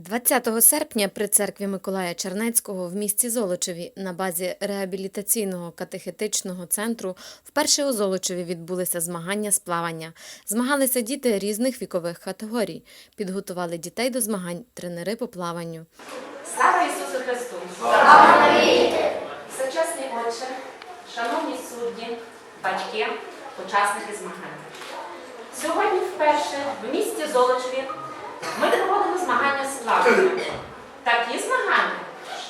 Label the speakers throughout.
Speaker 1: 20 серпня при церкві Миколая Чернецького в місті Золочеві на базі реабілітаційного катехетичного центру вперше у Золочеві відбулися змагання з плавання. Змагалися діти різних вікових категорій. Підготували дітей до змагань тренери по плаванню.
Speaker 2: Слава Ісусу Христу! Слава! Всечесний Отче, шановні судді, батьки, учасники змагань. Сьогодні вперше в місті Золочеві ми проводимо змагання з плавання. Такі змагання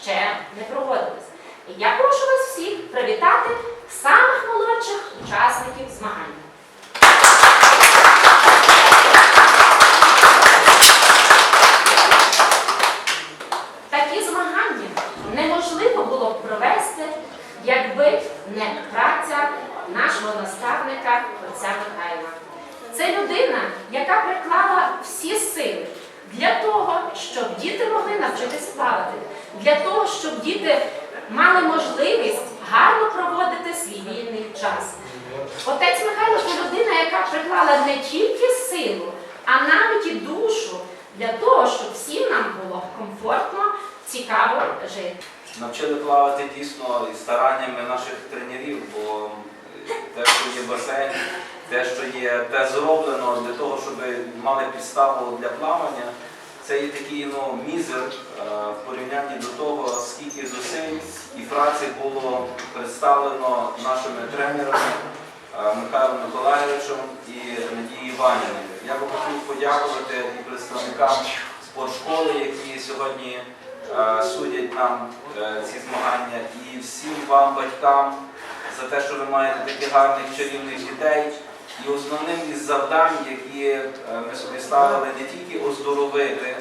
Speaker 2: ще не проводились. Я прошу вас всіх привітати самих молодших учасників змагань. Такі змагання неможливо було б провести, якби не праця нашого наставника отця Михайла. Людина, яка приклала всі сили для того, щоб діти могли навчитись плавати, для того, щоб діти мали можливість гарно проводити свій вільний час. Отець Михайло це людина, яка приклала не тільки силу, а навіть і душу для того, щоб всім нам було комфортно, цікаво жити.
Speaker 3: Навчили плавати дійсно і стараннями наших тренерів, бо те, що є басейн, те, що є те зроблено для того, щоб мали підставу для плавання, це є такий ну, мізер е, в порівнянні до того, скільки зусиль і праці було представлено нашими тренерами е, Михайлом Миколаєвичем і Надією Іванівною. Я би хотів подякувати і представникам спортшколи, які сьогодні е, судять нам ці змагання, і всім вам, батькам, за те, що ви маєте таких гарних чарівних дітей. І основним із завдань, які е, ми собі ставили, не тільки оздоровити,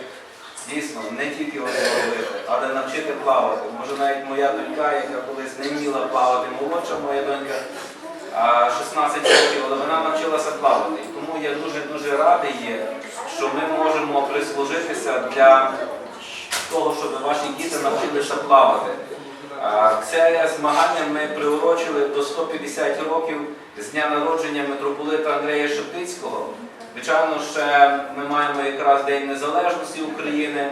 Speaker 3: дійсно, не тільки оздоровити, але навчити плавати. Може навіть моя донька, яка колись не вміла плавати, молодша моя донька, 16 років, але вона навчилася плавати. Тому я дуже-дуже радий є, що ми можемо прислужитися для того, щоб ваші діти навчилися плавати. Це змагання ми приурочили до 150 років з дня народження митрополита Андрея Шептицького. Звичайно, ще ми маємо якраз День Незалежності України,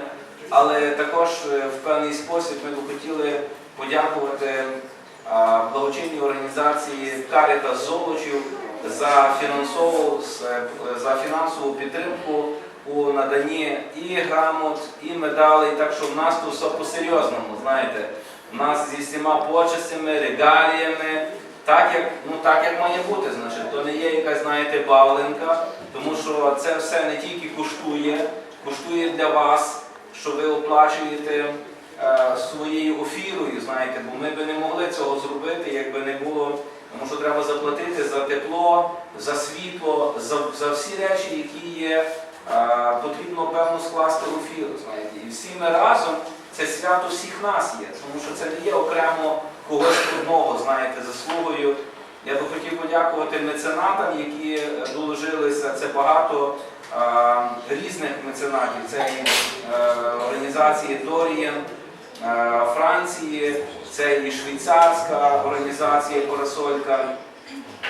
Speaker 3: але також е, в певний спосіб ми б хотіли подякувати благочинній організації Каріта Золочів за фінансову, е, за фінансову підтримку у наданні і грамот, і медалей. Так що в нас тут все по-серйозному, знаєте. Нас зі всіма почестями, регаліями, так як, ну, так як має бути, значить, то не є якась, знаєте, бавленка, тому що це все не тільки коштує, коштує для вас, що ви оплачуєте е, своєю офірою, знаєте, бо ми би не могли цього зробити, якби не було, тому що треба заплатити за тепло, за світло, за, за всі речі, які є, е, потрібно певно скласти офіру, знаєте, і всі ми разом. Це свято всіх нас є, тому що це не є окремо когось одного, знаєте, заслугою. Я би хотів подякувати меценатам, які е, доложилися. Це багато е, різних меценатів. Це і е, організації Дорієн е, Франції, це і швейцарська організація Парасолька,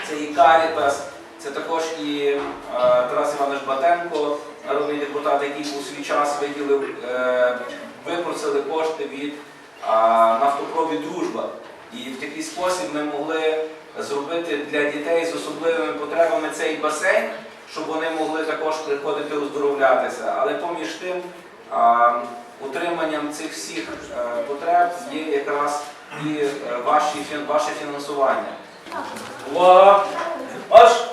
Speaker 3: це і Карітас, це також і е, Тарас Іванович Батенко, народний депутат, який у свій час виділив. Е, випросили кошти від а, нафтопровід дружба. І в такий спосіб ми могли зробити для дітей з особливими потребами цей басейн, щоб вони могли також приходити оздоровлятися. Але поміж тим, утриманням цих всіх е, потреб є якраз і е, ваші, ваше фінансування. Увага! Аж!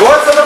Speaker 2: What's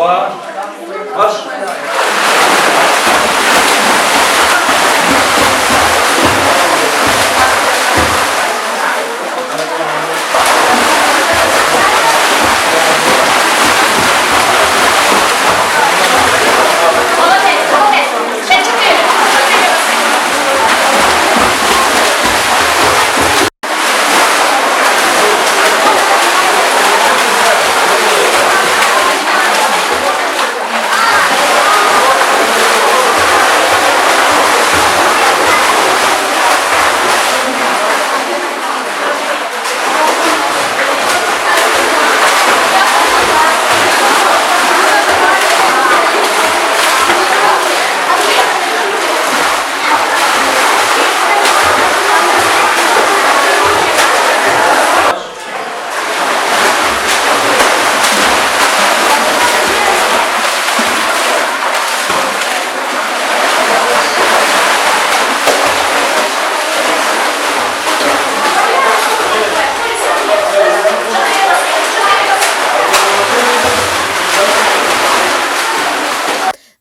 Speaker 2: Olá.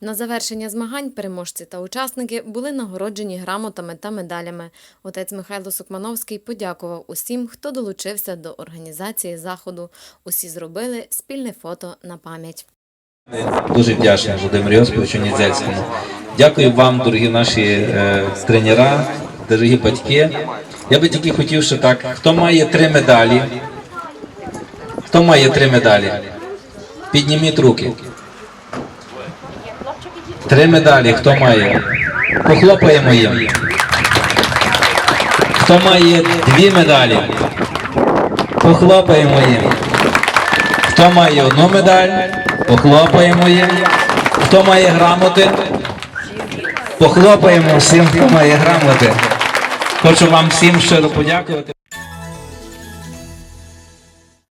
Speaker 1: На завершення змагань переможці та учасники були нагороджені грамотами та медалями. Отець Михайло Сукмановський подякував усім, хто долучився до організації заходу. Усі зробили спільне фото на пам'ять.
Speaker 3: Дуже вдячний Володимиру Йосиповичу Нідзельському. Дякую вам, дорогі наші е, тренера, дорогі батьки. Я би тільки хотів, що так, хто має три медалі, хто має три медалі, підніміть руки. Три медалі, хто має? Похлопаємо їм. Хто має дві медалі? Похлопаємо їм. Хто має одну медаль, похлопаємо їм. Хто має грамоти, похлопаємо всім, хто має грамоти. Хочу вам всім щиро подякувати.